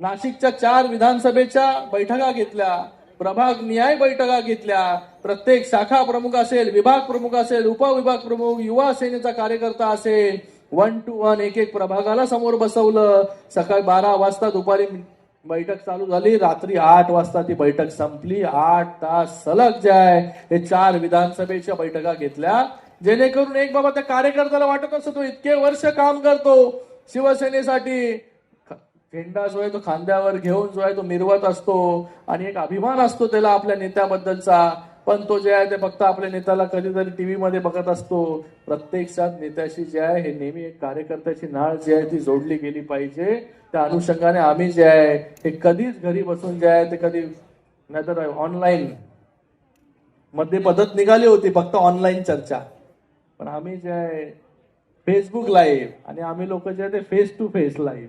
नाशिकच्या चार विधानसभेच्या बैठका घेतल्या प्रभाग न्याय बैठका घेतल्या प्रत्येक शाखा प्रमुख असेल विभाग प्रमुख असेल उपविभाग प्रमुख युवा सेनेचा कार्यकर्ता असेल वन टू वन एक एक प्रभागाला समोर बसवलं. सकाळी बारा वाजता दुपारी बैठक चालू झाली. रात्री आठ वाजता ती बैठक संपली. आठ तास सलग जे आहे हे चार विधानसभेच्या बैठका घेतल्या. जेणेकरून एक बाबा त्या कार्यकर्त्याला वाटत असतो तो इतके वर्ष काम करतो शिवसेनेसाठी. झेंडा जो आहे तो खांद्यावर घेऊन जो आहे तो मिरवत असतो आणि एक अभिमान असतो त्याला आपल्या नेत्याबद्दलचा. पण तो जे आहे ते फक्त आपल्या नेत्याला कधीतरी टीव्ही मध्ये बघत असतो. प्रत्यक्षात नेत्याशी जे आहे हे नेहमी एक कार्यकर्त्याची नाळ जी आहे ती जोडली गेली पाहिजे. त्या अनुषंगाने आम्ही जे आहे हे कधीच घरी बसून जे आहे ते कधी नाहीतर ऑनलाईन मध्ये पद्धत निघाली होती फक्त ऑनलाईन चर्चा. पण आम्ही जे आहे फेसबुक लाईव्ह आणि आम्ही लोक जे आहे ते फेस टू फेस लाईव्ह